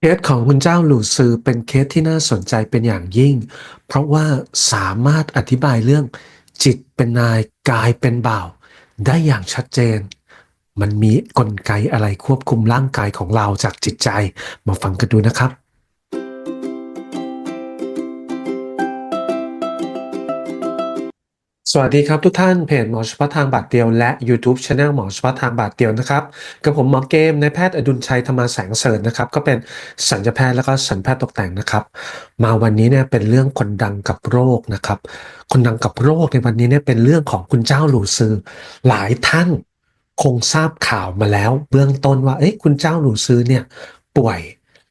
เคสของคุณเจ้าหลู่ซือเป็นเคสที่น่าสนใจเป็นอย่างยิ่ง เพราะว่าสามารถอธิบายเรื่อง จิตเป็นนายกายเป็นบ่าว ได้อย่างชัดเจน มันมีกลไกอะไรควบคุมร่างกายของเราจากจิตใจ มาฟังกันดูนะครับ สวัสดีครับทุกท่านเพจหมอเฉพาะทางบาทเดียวและ YouTube Channel หมอเฉพาะทางบาทเดียวนะครับกับผมหมอเกมนายแพทย์อดุลชัยธรรมาแสงเสริญนะครับ ก็เป็นสัญญแพทย์แล้วก็สัญแพทย์ตกแต่งนะครับ มาวันนี้เนี่ยเป็นเรื่องคนดังกับโรคนะครับ คนดังกับโรคในวันนี้เนี่ยเป็นเรื่องของคุณเจ้าหลู่ซือ หลายท่านคงทราบข่าวมาแล้ว เบื้องต้นว่าเอ้ยคุณเจ้าหลู่ซือเนี่ยป่วย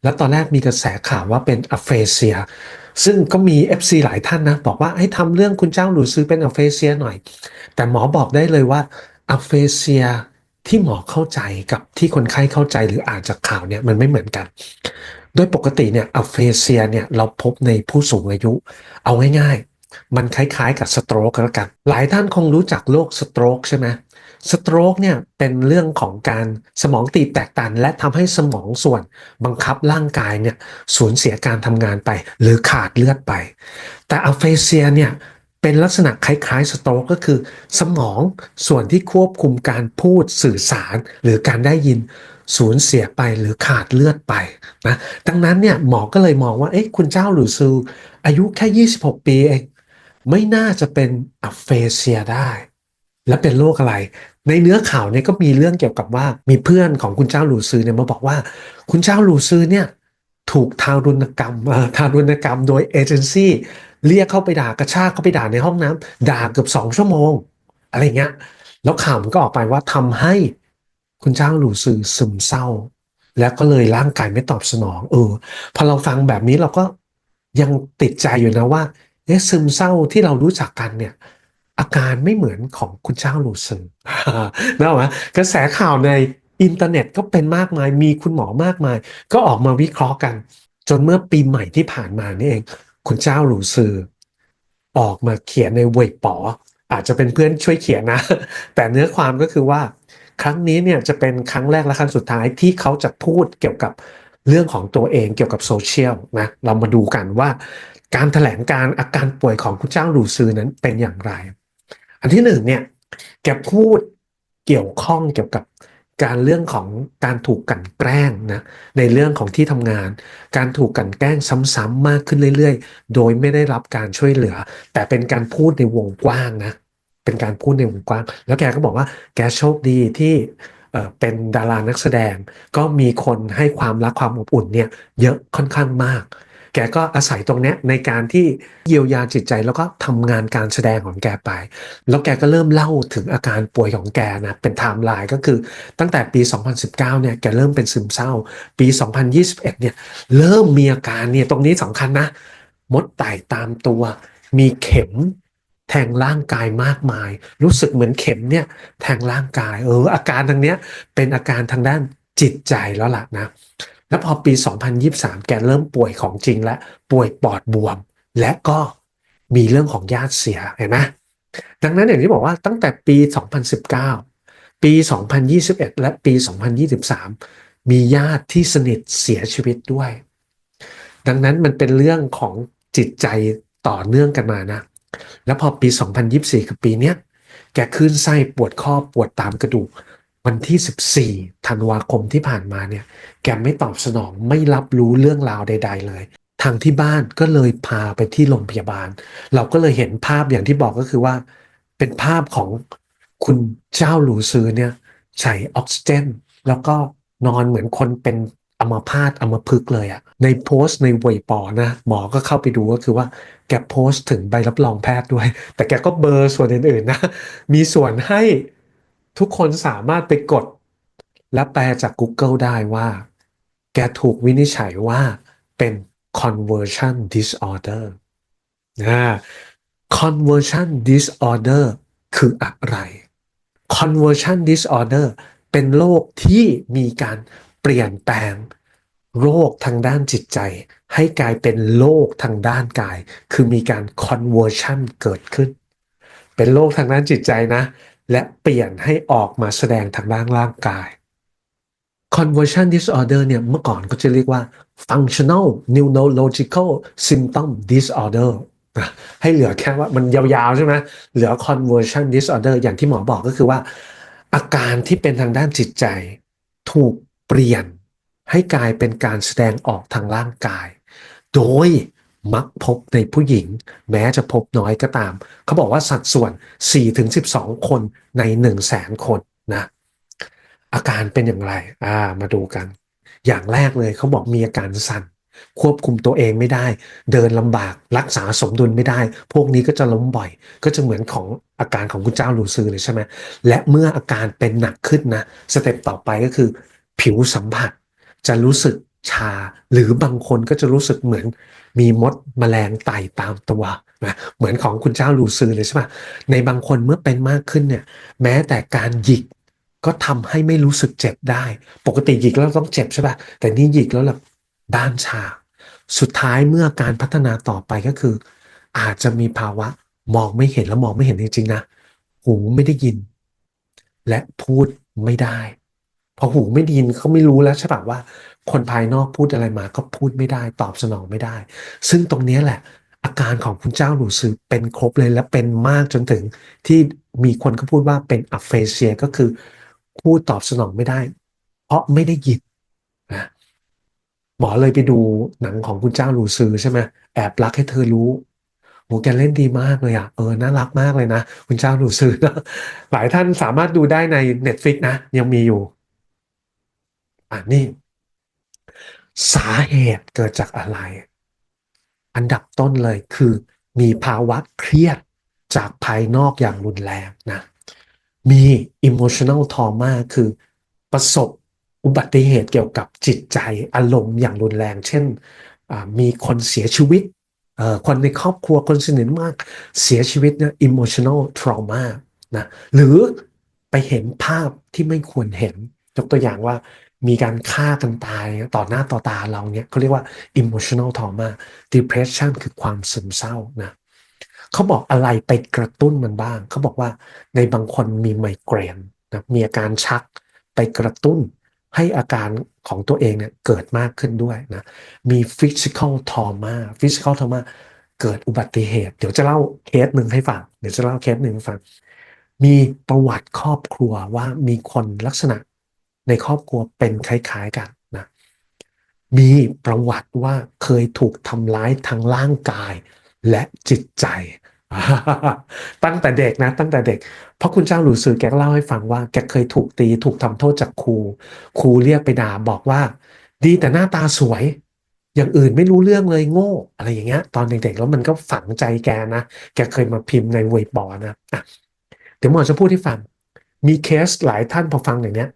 แล้วตอนแรกมีกระแสข่าวว่าเป็นอะเฟเซีย ซึ่งก็มี FC หลายท่านนะ บอกว่าให้ทำเรื่องคุณเจ้าหลุยซื้อเป็นอะเฟเซียหน่อย แต่หมอบอกได้เลยว่าอะเฟเซียที่หมอเข้าใจกับที่คนไข้เข้าใจหรืออ่านจากข่าวเนี่ยมันไม่เหมือนกัน โดยปกติเนี่ยอะเฟเซียเนี่ยเราพบในผู้สูงอายุ เอาง่ายๆ มันคล้ายๆกับสโตรกแล้วกัน หลายท่านคงรู้จักโรคสโตรกใช่ไหม สโตรกเนี่ยเป็นเรื่องของการสมองตีบแตกตัน และทำให้สมองส่วนบังคับร่างกายเนี่ยสูญเสียการทำงานไป หรือขาดเลือดไป แต่อะเฟเซียเนี่ยเป็นลักษณะคล้ายๆสโตรกก็คือ สมองส่วนที่ควบคุมการพูดสื่อสาร หรือการได้ยินสูญเสียไปหรือขาดเลือดไปนะดังนั้นเนี่ยหมอก็เลยมองว่าเอ๊ะคุณเจ้าหรือซู อายุแค่ 26 ปีเองไม่น่าจะเป็นอะเฟเซียได้ และเป็นโรคอะไร ในเนื้อข่าวเนี่ยก็มีเรื่องเกี่ยวกับว่ามีเพื่อนของคุณเจ้าหลูซือเนี่ยมาบอกว่า คุณเจ้าหลูซือเนี่ยถูกทารุณกรรมทารุณกรรมโดยเอเจนซี่เรียกเข้าไปด่ากระชากเข้าไปด่าในห้องน้ำด่าเกือบสองชั่วโมง อะไรเงี้ยแล้วข่าวมันก็ออกไปว่าทำให้คุณเจ้าหลูซือซึมเศร้า แล้วก็เลยร่างกายไม่ตอบสนองเออพอเราฟังแบบนี้เราก็ยังติดใจอยู่นะว่าเอ๊ะซึมเศร้าที่เรารู้จักกันเนี่ย อาการไม่เหมือนของคุณเจ้าลูซือนะวะกระแสข่าวในอินเทอร์เน็ตก็เป็นมากมาย มีคุณหมอมากมาย ก็ออกมาวิเคราะห์กัน จนเมื่อปีใหม่ที่ผ่านมานี่เอง คุณเจ้าหลูซือ ออกมาเขียนในเวยป๋ออาจจะเป็นเพื่อนช่วยเขียนนะ แต่เนื้อความก็คือว่า ครั้งนี้เนี่ยจะเป็นครั้งแรกและครั้งสุดท้ายที่เขาจะพูดเกี่ยวกับเรื่องของตัวเองเกี่ยวกับโซเชียลนะเรามาดูกันว่า การถแถลงการอาการป่วยของคุณเจ้าหลูซือนั้นเป็นอย่างไร อันที่หนึ่งเนี่ยแกพูดเกี่ยวข้องเกี่ยวกับการเรื่องของการถูกกลั่นแกล้งนะในเรื่องของที่ทำงาน การถูกกลั่นแกล้งซ้ำๆมากขึ้นเรื่อยๆ โดยไม่ได้รับการช่วยเหลือ แต่เป็นการพูดในวงกว้างนะเป็นการพูดในวงกว้าง แล้วแกก็บอกว่าแกโชคดีที่เป็นดารานักแสดงก็มีคนให้ความรักความอบอุ่นเนี่ยเยอะค่อนข้างมาก แกก็อาศัยตรงนี้ในการที่เยียวยาจิตใจแล้วก็ทำงานการแสดงของแกไป แล้วแกก็เริ่มเล่าถึงอาการป่วยของแกนะเป็นไทม์ไลน์ก็คือตั้งแต่ปี 2019เนี่ยแกเริ่มเป็นซึมเศร้า ปี 2021เนี่ยเริ่มมีอาการเนี่ยตรงนี้สำคัญนะมดไต่ตามตัว มีเข็มแทงร่างกายมากมาย รู้สึกเหมือนเข็มเนี่ยแทงร่างกายเอออาการทางเนี้ยเป็นอาการทางด้านจิตใจแล้วล่ะนะ แล้วพอปี 2023 แกเริ่มป่วยของจริงและป่วยปอดบวม และก็มีเรื่องของญาติเสียเห็นไหมดังนั้นอย่างที่บอกว่าตั้งแต่ปี 2019 ปี 2021 และปี 2023 มีญาติที่สนิทเสียชีวิตด้วย ดังนั้นมันเป็นเรื่องของจิตใจต่อเนื่องกันมานะ แล้วพอปี 2024คือปีเนี้ยแกขึ้นไส้ปวดข้อปวดตามกระดูก วันที่ 14 ธันวาคมที่ผ่านมาเนี่ย แกไม่ตอบสนองไม่รับรู้เรื่องราวใด ๆ เลย ทางที่บ้านก็เลยพาไปที่โรงพยาบาล เราก็เลยเห็นภาพอย่างที่บอกก็คือว่า เป็นภาพของคุณเจ้าหลูซือเนี่ยใส่ออกซิเจน แล้วก็นอนเหมือนคนเป็นอัมพาตอัมพฤกเลยอะในโพสต์ในเวยปอนะ หมอก็เข้าไปดูก็คือว่าแกโพสต์ถึงใบรับรองแพทย์ด้วย แต่แกก็เบอร์ส่วนอื่นๆนะ มีส่วนให้ ทุกคนสามารถไปกด และแปลจาก Google ได้ว่า แกถูกวินิจฉัยว่าเป็น conversion disorder นะ conversion disorder คืออะไร conversion disorder เป็นโรคที่มีการเปลี่ยนแปลงโรคทางด้านจิตใจ ให้กลายเป็นโรคทางด้านกาย คือมีการ conversion เกิดขึ้น เป็นโรคทางด้านจิตใจนะ และเปลี่ยนให้ออกมาแสดงทางด้านร่างกาย conversion disorder เนี่ยเมื่อก่อนก็จะเรียกว่า functional neurological symptom disorder นะให้เหลือแค่ว่ามันยาวๆใช่ไหมเหลือ conversion disorder อย่างที่หมอบอกก็คือว่า อาการที่เป็นทางด้านจิตใจ ถูกเปลี่ยนให้กลายเป็นการแสดงออกทางร่างกาย โดย มักพบในผู้หญิง แม้จะพบน้อยก็ตาม เขาบอกว่าสัดส่วน 4-12 คนใน 1 0 0 0 0แสนคนนะอาการเป็นอย่างไรอ่ามาดูกัน อย่างแรกเลยเขาบอกมีอาการสั่น ควบคุมตัวเองไม่ได้ เดินลำบากรักษาสมดุลไม่ได้ พวกนี้ก็จะล้มบ่อย ก็จะเหมือนของอาการของคุณเจ้าหลูซือเลยใช่ไหมและเมื่ออาการเป็นหนักขึ้นนะสเต็ปต่อไปก็คือ ผิวสัมผัสจะรู้สึก ชา หรือบางคนก็จะรู้สึกเหมือนมีมดแมลงไต่ตามตัวนะเหมือนของคุณเจ้าลูซือเลยใช่ไหมในบางคนเมื่อเป็นมากขึ้นเนี่ยแม้แต่การหยิกก็ทำให้ไม่รู้สึกเจ็บได้ ปกติหยิกแล้วต้องเจ็บใช่ปะแต่นี่หยิกแล้วแบบด้านชา สุดท้ายเมื่อการพัฒนาต่อไปก็คือ อาจจะมีภาวะมองไม่เห็นแล้วมองไม่เห็นจริงๆนะ หูไม่ได้ยิน และพูดไม่ได้ พอหูไม่ด้ยินเขาไม่รู้แล้วใช่ป่ะว่าคนภายนอกพูดอะไรมาก็พูดไม่ได้ตอบสนองไม่ได้ ซึ่งตรงนี้แหละ อาการของคุณเจ้าหลูซือเป็นครบเลยและเป็นมากจนถึงที่มีคนก็พูดว่าเป็นอัฟเฟเซียก็คือพูดตอบสนองไม่ได้ เพราะไม่ได้ยินนะหมอเลยไปดูหนังของคุณเจ้าหลูซือใช่ไหมแอบรักให้เธอรู้โหแกเล่นดีมากเลยอะเออน่ารักมากเลยนะ คุณเจ้าหลูซือนะหลายท่านสามารถดูได้ใน Netflix นะ ยังมีอยู่ อ่านี่ สาเหตุเกิดจากอะไร อันดับต้นเลยคือ มีภาวะเครียดจากภายนอกอย่างรุนแรงนะ มี emotional trauma คือประสบอุบัติเหตุเกี่ยวกับจิตใจอารมณ์อย่างรุนแรง เช่น มีคนเสียชีวิต คนในครอบครัวคนสนิทมากเสียชีวิตเนี่ย emotional trauma นะ หรือไปเห็นภาพที่ไม่ควรเห็น ยกตัวอย่างว่า มีการฆ่ากันตายต่อหน้าต่อตาเราเนี่ยเขาเรียกว่า emotional trauma depression คือความซึมเศร้านะเขาบอกอะไรไปกระตุ้นมันบ้าง เขาบอกว่าในบางคนมีไมเกรนนะมีอาการชักไปกระตุ้นให้อาการของตัวเองเนี่ยเกิดมากขึ้นด้วยนะมี physical trauma physical trauma เกิดอุบัติเหตุ เดี๋ยวจะเล่าเคสหนึ่งให้ฟังเดี๋ยวจะเล่าเคสหนึ่งให้ฟังมีประวัติครอบครัวว่ามีคนลักษณะ ในครอบครัวเป็นคล้ายๆกันนะมีประวัติว่าเคยถูกทำร้ายทางร่างกายและจิตใจ ตั้งแต่เด็กนะ ตั้งแต่เด็ก เพราะคุณเจ้าหลูซือแกก็เล่าให้ฟังว่าแกเคยถูกตีถูกทำโทษจากครู ครูเรียกไปด่าบอกว่า ดีแต่หน้าตาสวย อย่างอื่นไม่รู้เรื่องเลยโง่ อะไรอย่างเงี้ย ตอนเด็กๆแล้วมันก็ฝังใจแกนะ แกเคยมาพิมพ์ในเว็บบอร์นะอะเดี๋ยวหมอจะพูดให้ฟังมีเคสหลายท่านพอฟังอย่างเนี้ย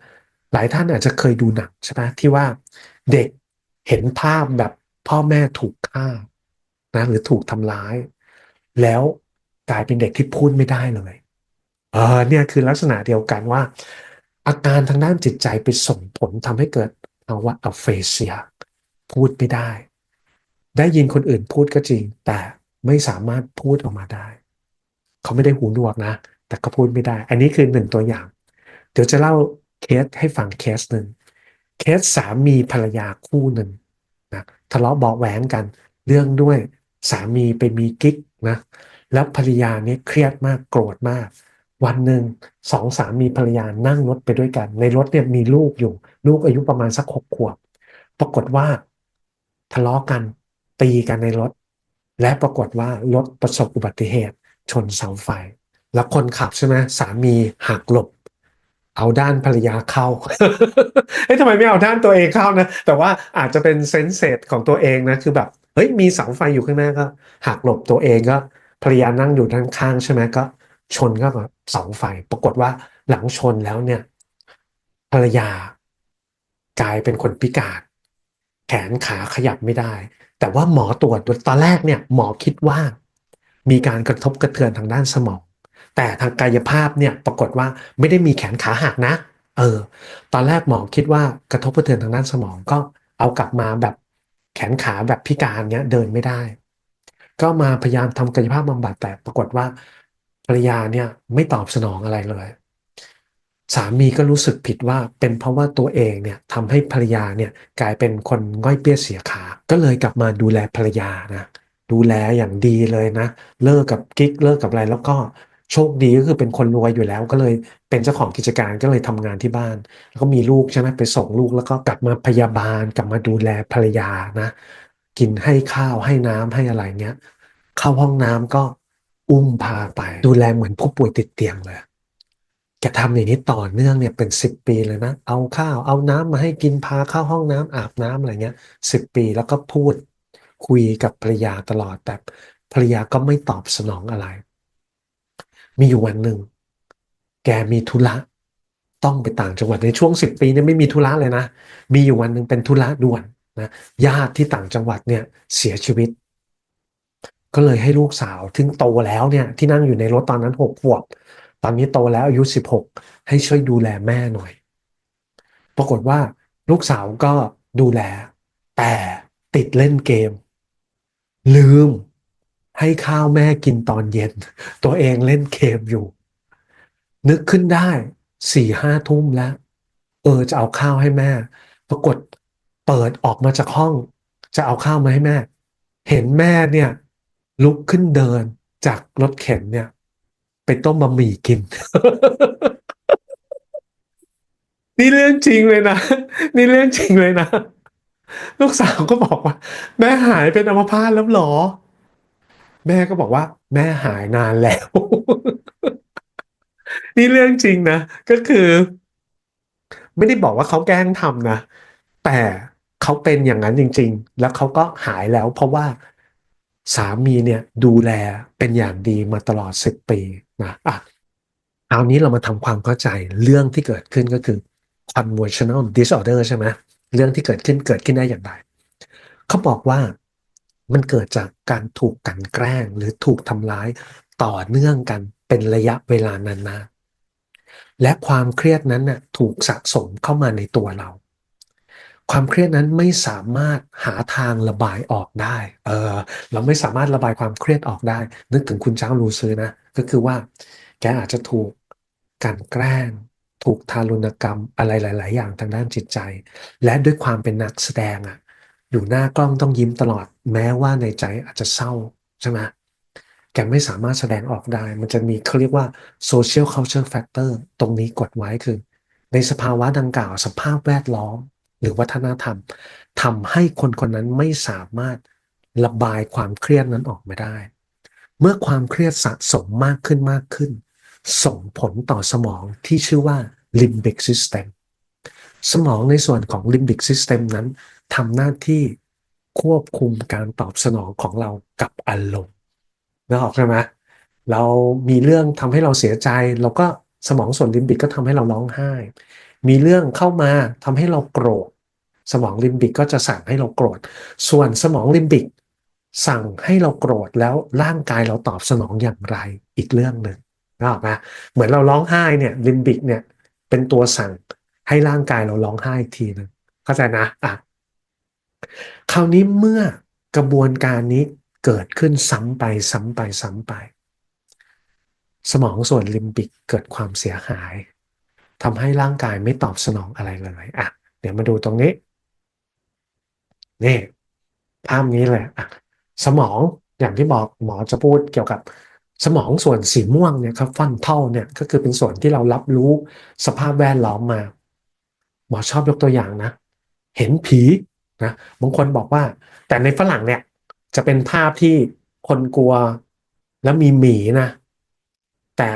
หลายท่านอาจจะเคยดูหนังใช่ไหมที่ว่าเด็กเห็นภาพแบบพ่อแม่ถูกฆ่านะหรือถูกทำร้าย แล้วกลายเป็นเด็กที่พูดไม่ได้เลยเออเนี่ยคือลักษณะเดียวกันว่า อาการทางด้านจิตใจไปส่งผลทำให้เกิดภาวะอัฟเฟเซีย พูดไม่ได้ ได้ยินคนอื่นพูดก็จริง แต่ไม่สามารถพูดออกมาได้ เขาไม่ได้หูหนวกนะ แต่ก็พูดไม่ได้ อันนี้คือหนึ่งตัวอย่าง เดี๋ยวจะเล่า เคสให้ฟังเคสหนึ่งเคสสามีภรรยาคู่หนึ่งนะทะเลาะเบาแหวงกัน เรื่องด้วยสามีไปมีกิ๊กนะแล้วภรรยาเนี่ยเครียดมากโกรธมาก วันหนึ่งสองสามีภรรยานั่งรถไปด้วยกัน ในรถเนี่ยมีลูกอยู่ ลูกอายุประมาณสักหกขวบ ปรากฏว่าทะเลาะกันตีกันในรถ และปรากฏว่ารถประสบอุบัติเหตุ ชนเสาไฟ แล้วคนขับใช่ไหมสามีหักหลบ เอาด้านภรรยาเข้า เฮ้ยทำไมไม่เอาด้านตัวเองเข้านะ แต่ว่าอาจจะเป็นเซนเซตของตัวเองนะ คือแบบ เฮ้ย มีเสาไฟอยู่ข้างหน้าก็หักหลบตัวเองก็ภรรยานั่งอยู่ด้านข้างใช่ไหมก็ ชนกับเสาไฟ ปรากฏว่าหลังชนแล้วเนี่ย ภรรยากลายเป็นคนพิการ แขนขาขยับไม่ได้ แต่ว่าหมอตรวจตอนแรกเนี่ย หมอคิดว่า มีการกระทบกระเทือนทางด้านสมอง แต่ทางกายภาพเนี่ยปรากฏว่าไม่ได้มีแขนขาหักนะ เออ ตอนแรกหมอคิดว่ากระทบกระเทือนทางด้านสมองก็เอากลับมาแบบแขนขาแบบพิการเนี้ยเดินไม่ได้ ก็มาพยายามทำกายภาพบำบัดแต่ปรากฏว่าภรรยาเนี่ยไม่ตอบสนองอะไรเลย สามีก็รู้สึกผิดว่าเป็นเพราะว่าตัวเองเนี่ยทำให้ภรรยาเนี่ยกลายเป็นคนง่อยเปี้ยเสียขา ก็เลยกลับมาดูแลภรรยานะดูแลอย่างดีเลยนะ เลิกกับกิ๊กเลิกกับอะไรแล้วก็ โชคดีก็คือเป็นคนรวยอยู่แล้วก็เลยเป็นเจ้าของกิจการก็เลยทำงานที่บ้าน แล้วก็มีลูกใช่ไหมไปส่งลูกแล้วก็กลับมาพยาบาล กลับมาดูแลภรรยานะ กินให้ข้าวให้น้ำให้อะไรเงี้ยเข้าห้องน้ำก็อุ้มพาไป ดูแลเหมือนผู้ป่วยติดเตียงเลยแกทำอย่างนี้ต่อเนื่องเนี่ยเป็นสิบปีเลยนะ เอาข้าวเอาน้ำมาให้กินพาเข้าห้องน้ำอาบน้ำอะไรเงี้ยสิบปีแล้วก็พูดคุยกับภรรยาตลอดแต่ภรรยาก็ไม่ตอบสนองอะไร มีอยู่วันหนึ่ง แกมีธุระต้องไปต่างจังหวัดในช่วงสิบปีเนี่ยไม่มีธุระเลยนะ มีอยู่วันหนึ่งเป็นธุระด่วนนะญาติที่ต่างจังหวัดเนี่ยเสียชีวิต ก็เลยให้ลูกสาวถึงโตแล้วเนี่ยที่นั่งอยู่ในรถตอนนั้นหกขวบ ตอนนี้โตแล้วอายุสิบหกให้ช่วยดูแลแม่หน่อย ปรากฏว่าลูกสาวก็ดูแล แต่ติดเล่นเกม ลืม ให้ข้าวแม่กินตอนเย็น ตัวเองเล่นเกมอยู่ นึกขึ้นได้สี่ห้าทุ่มแล้ว เออจะเอาข้าวให้แม่ ปรากฏเปิดออกมาจากห้อง จะเอาข้าวมาให้แม่ เห็นแม่เนี่ย ลุกขึ้นเดินจากรถเข็นเนี่ย ไปต้มบะหมี่กิน นี่เรื่องจริงเลยนะ นี่เรื่องจริงเลยนะ ลูกสาวก็บอกว่า แม่หายเป็นอัมพาตแล้วหรอ แม่ก็บอกว่า แม่หายนานแล้ว นี่เรื่องจริงนะ ก็คือ ไม่ได้บอกว่าเขาแกล้งทำนะ แต่เขาเป็นอย่างนั้นจริง ๆ แล้วเขาก็หายแล้ว เพราะว่าสามีเนี่ยดูแลเป็นอย่างดีมาตลอดสิบปีนะอะคราวนี้เรามาทำความเข้าใจเรื่องที่เกิดขึ้นก็คือ conversational disorder ใช่ไหมเรื่องที่เกิดขึ้นเกิดขึ้นได้อย่างไรเขาบอกว่า มันเกิดจากการถูกกันแกล้งหรือถูกทำร้ายต่อเนื่องกันเป็นระยะเวลานานๆและความเครียดนั้นน่ะถูกสะสมเข้ามาในตัวเรา ความเครียดนั้นไม่สามารถหาทางระบายออกได้ เออ เราไม่สามารถระบายความเครียดออกได้ นึกถึงคุณเจ้าลูซื้อนะ ก็คือว่า แกอาจจะถูกกันแกล้ง ถูกทารุณกรรมอะไรหลาย ๆ อย่างทางด้านจิตใจ และด้วยความเป็นนักแสดงอะ อยู่หน้ากล้องต้องยิ้มตลอด แม้ว่าในใจอาจจะเศร้าใช่ไหมแกไม่สามารถแสดงออกได้ มันจะมีเขาเรียกว่า social culture factor ตรงนี้กดไว้คือ ในสภาวะดังกล่าวสภาพแวดล้อม หรือวัฒนธรรมทำให้คนคนนั้นไม่สามารถระบายความเครียดนั้นออกมาได้ เมื่อความเครียดสะสมมากขึ้นมากขึ้น ส่งผลต่อสมองที่ชื่อว่า limbic system สมองในส่วนของ limbic system นั้น ทำหน้าที่ควบคุมการตอบสนองของเรากับอารมณ์นึกออกใช่ไหมเรามีเรื่องทำให้เราเสียใจ เราก็สมองส่วนลิมบิกก็ทำให้เราร้องไห้ มีเรื่องเข้ามาทำให้เราโกรธ สมองลิมบิกก็จะสั่งให้เราโกรธ ส่วนสมองลิมบิก สั่งให้เราโกรธแล้วร่างกายเราตอบสนองอย่างไรอีกเรื่องหนึ่งนึกออกไหมเหมือนเราร้องไห้เนี่ยลิมบิกเนี่ยเป็นตัวสั่งให้ร่างกายเราร้องไห้อีกทีหนึงเข้าใจนะอะ คราวนี้เมื่อกระบวนการนี้เกิดขึ้นซ้ำไปซ้ำไปซ้ำไป สมองส่วนลิมบิกเกิดความเสียหายทำให้ร่างกายไม่ตอบสนองอะไรเลยอะเดี๋ยวมาดูตรงนี้ นี่ภาพนี้เลยอะสมองอย่างที่บอกหมอจะพูดเกี่ยวกับสมองส่วนสีม่วงเนี่ยครับฟันเท่าเนี่ยก็คือเป็นส่วนที่เรารับรู้สภาพแวดล้อมมา หมอชอบยกตัวอย่างนะ เห็นผี นะบางคนบอกว่า แต่ในฝรั่งเนี่ยจะเป็นภาพที่คนกลัวแล้วมีหมีนะ แต่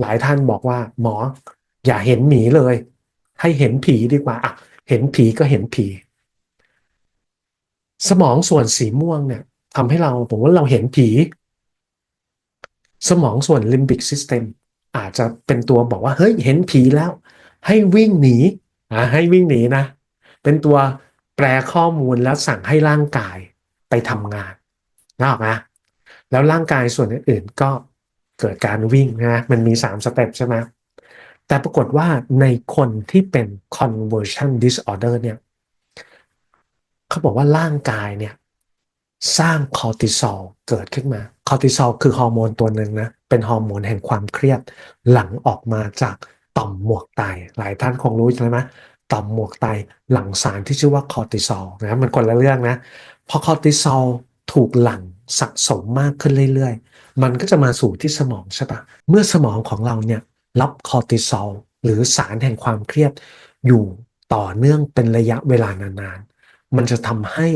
หลายท่านบอกว่า หมอ อย่าเห็นหมีเลย ให้เห็นผีดีกว่าอะเห็นผีก็เห็นผี สมองส่วนสีม่วงเนี่ยทำให้เราผมว่าเราเห็นผี สมองส่วน limbic system อาจจะเป็นตัวบอกว่า เฮ้ย เห็นผีแล้ว ให้วิ่งหนีอ่าให้วิ่งหนีนะ เป็นตัว แปลข้อมูลแล้วสั่งให้ร่างกายไปทำงานนะออกไหมแล้วร่างกายส่วนอื่นๆก็เกิดการวิ่งนะมันมี 3 สเต็ปใช่ไหมแต่ปรากฏว่าในคนที่เป็น conversion disorder เนี่ยเขาบอกว่าร่างกายเนี่ยสร้างคอร์ติซอลเกิดขึ้นมาคอร์ติซอลคือฮอร์โมนตัวหนึ่งนะเป็นฮอร์โมนแห่งความเครียดหลั่งออกมาจากต่อมหมวกไตหลายท่านคงรู้ใช่ไหม ต่อมหมวกไตหลั่งสารที่ชื่อว่าคอร์ติซอลนะมันคนละเรื่องนะพอคอร์ติซอลถูกหลั่งสะสมมากขึ้นเรื่อยๆ มันก็จะมาสู่ที่สมองใช่ปะเมื่อสมองของเราเนี่ยรับคอร์ติซอลหรือสารแห่งความเครียดอยู่ต่อเนื่องเป็นระยะเวลานานๆ มันจะทำให้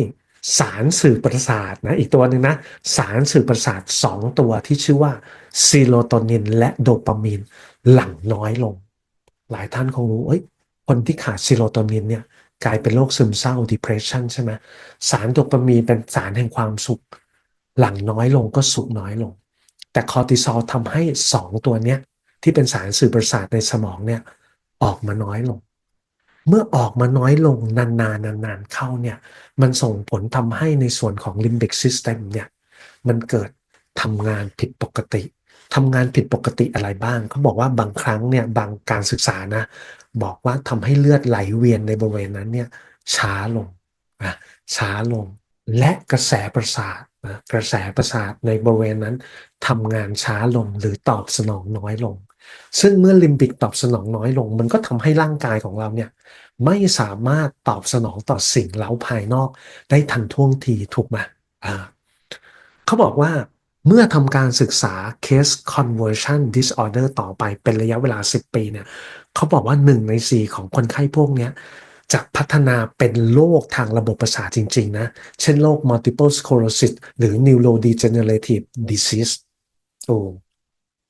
สารสื่อประสาทนะอีกตัวหนึ่งนะสารสื่อประสาทสองตัวที่ชื่อว่าซีโรโทนินและโดปามีนหลั่งน้อยลง หลายท่านคงรู้เอ้ย คนที่ขาดซีโรโทนินเนี่ยกลายเป็นโรคซึมเศร้า depression ใช่ไหมสารโดปามีนเป็นสารแห่งความสุข หลั่งน้อยลงก็สุขน้อยลง แต่คอร์ติซอลทำให้สองตัวเนี้ยที่เป็นสารสื่อประสาทในสมองเนี่ยออกมาน้อยลง เมื่อออกมาน้อยลงนานๆนานๆเข้าเนี่ยมันส่งผลทำให้ในส่วนของ limbic system เนี่ยมันเกิดทำงานผิดปกติทำงานผิดปกติอะไรบ้าง เขาบอกว่าบางครั้งเนี่ยบางการศึกษานะ บอกว่าทำให้เลือดไหลเวียนในบริเวณนั้นเนี่ยช้าลงนะช้าลง และกระแสประสาทนะกระแสประสาทในบริเวณนั้นทำงานช้าลงหรือตอบสนองน้อยลง ซึ่งเมื่อลิมบิกตอบสนองน้อยลง มันก็ทำให้ร่างกายของเราเนี่ยไม่สามารถตอบสนองต่อสิ่งเล้าภายนอกได้ทันท่วงทีถูกไหมอ่าเขาบอกว่า เมื่อทำการศึกษา case conversion disorder ต่อไปเป็นระยะเวลา 10 ปีเนี่ยเขาบอกว่า 1 ใน 4 ของคนไข้พวกนี้จะพัฒนาเป็นโรคทางระบบประสาทจริง ๆ นะ เช่นโรค multiple sclerosis หรือ neurodegenerative disease โอ้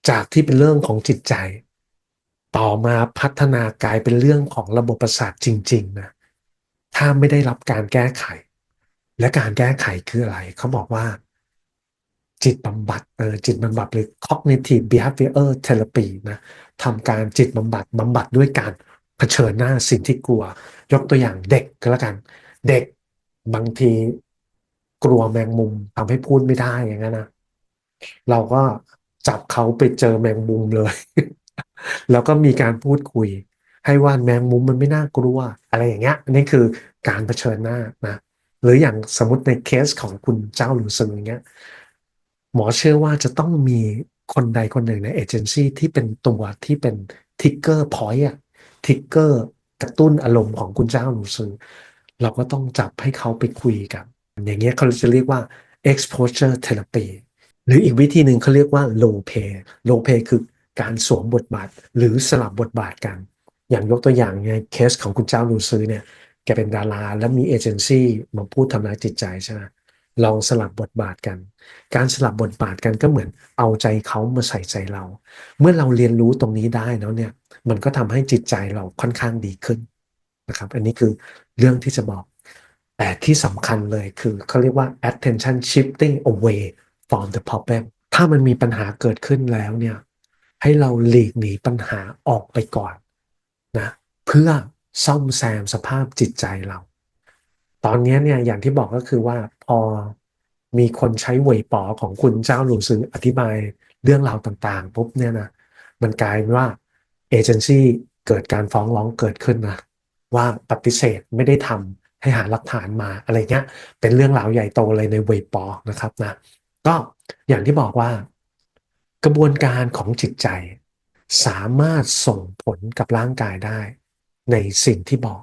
จากที่เป็นเรื่องของจิตใจ ต่อมาพัฒนากลายเป็นเรื่องของระบบประสาทจริง ๆ นะ ถ้าไม่ได้รับการแก้ไข และการแก้ไขคืออะไร เขาบอกว่า จิตบำบัดเออจิตบำบัดหรือ cognitive behavior therapy นะทำการจิตบำบัดบำบัดด้วยการเผชิญหน้าสิ่งที่กลัว ยกตัวอย่างเด็กก็แล้วกัน เด็กบางทีกลัวแมงมุมทำให้พูดไม่ได้อย่างนั้นนะเราก็จับเขาไปเจอแมงมุมเลย แล้วก็มีการพูดคุย ให้ว่าแมงมุมมันไม่น่ากลัว อะไรอย่างเงี้ยนี่คือการเผชิญหน้านะหรืออย่างสมมติในเคสของคุณเจ้าหรือซึงอย่างเงี้ย หมอเชื่อว่าจะต้องมีคนใดคนหนึ่งในเอเจนซี่ที่เป็นตัวที่เป็นทิกเกอร์พอยต์อะทิกเกอร์กระตุ้นอารมณ์ของคุณเจ้าหนูซื้อเราก็ต้องจับให้เขาไปคุยกัน อย่างเงี้ยเขาจะเรียกว่า exposure therapy หรืออีกวิธีหนึ่งเขาเรียกว่า low pay low pay คือการสวมบทบาทหรือสลับบทบาทกัน อย่างยกตัวอย่างในเคสของคุณเจ้าลูซื้อเนี่ยแกเป็นดารา แล้วมีเอเจนซี่มาพูดทำร้ายจิตใจใช่ไหม ลองสลับบทบาทกัน การสลับบทบาทกันก็เหมือนเอาใจเขามาใส่ใจเรา เมื่อเราเรียนรู้ตรงนี้ได้แล้วเนี่ย มันก็ทำให้จิตใจเราค่อนข้างดีขึ้นนะครับ อันนี้คือเรื่องที่จะบอก แต่ที่สำคัญเลยคือเขาเรียกว่า attention shifting away from the problem ถ้ามันมีปัญหาเกิดขึ้นแล้วเนี่ย ให้เราหลีกหนีปัญหาออกไปก่อนนะเพื่อซ่อมแซมสภาพจิตใจเรา ตอนนี้เนี่ยอย่างที่บอกก็คือว่า อมีคนใช้เวยปอของคุณเจ้าหลูซื้ออธิบายเรื่องราวต่างๆปุ๊บเนี่ยนะมันกลายเป็นว่าเอเจนซี่เกิดการฟ้องร้องเกิดขึ้นนะว่าปฏิเสธไม่ได้ทำให้หาหลักฐานมาอะไรเงี้ยเป็นเรื่องราวใหญ่โตเลยในเวยปอนะครับนะก็อย่างที่บอกว่ากระบวนการของจิตใจ สามารถส่งผลกับร่างกายได้ ในสิ่งที่บอก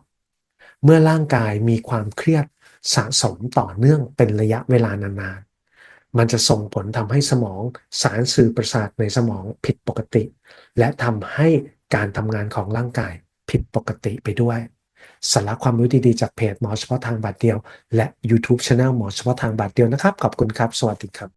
เมื่อร่างกายมีความเครียด สะสมต่อเนื่องเป็นระยะเวลานานๆ มันจะส่งผลทำให้สมองสารสื่อประสาทในสมองผิดปกติ และทำให้การทำงานของร่างกายผิดปกติไปด้วยสาระความรู้ดีๆ จากเพจหมอเฉพาะทางบาดเดียว และ YouTube Channel หมอเฉพาะทางบาดเดียวนะครับ ขอบคุณครับ สวัสดีครับ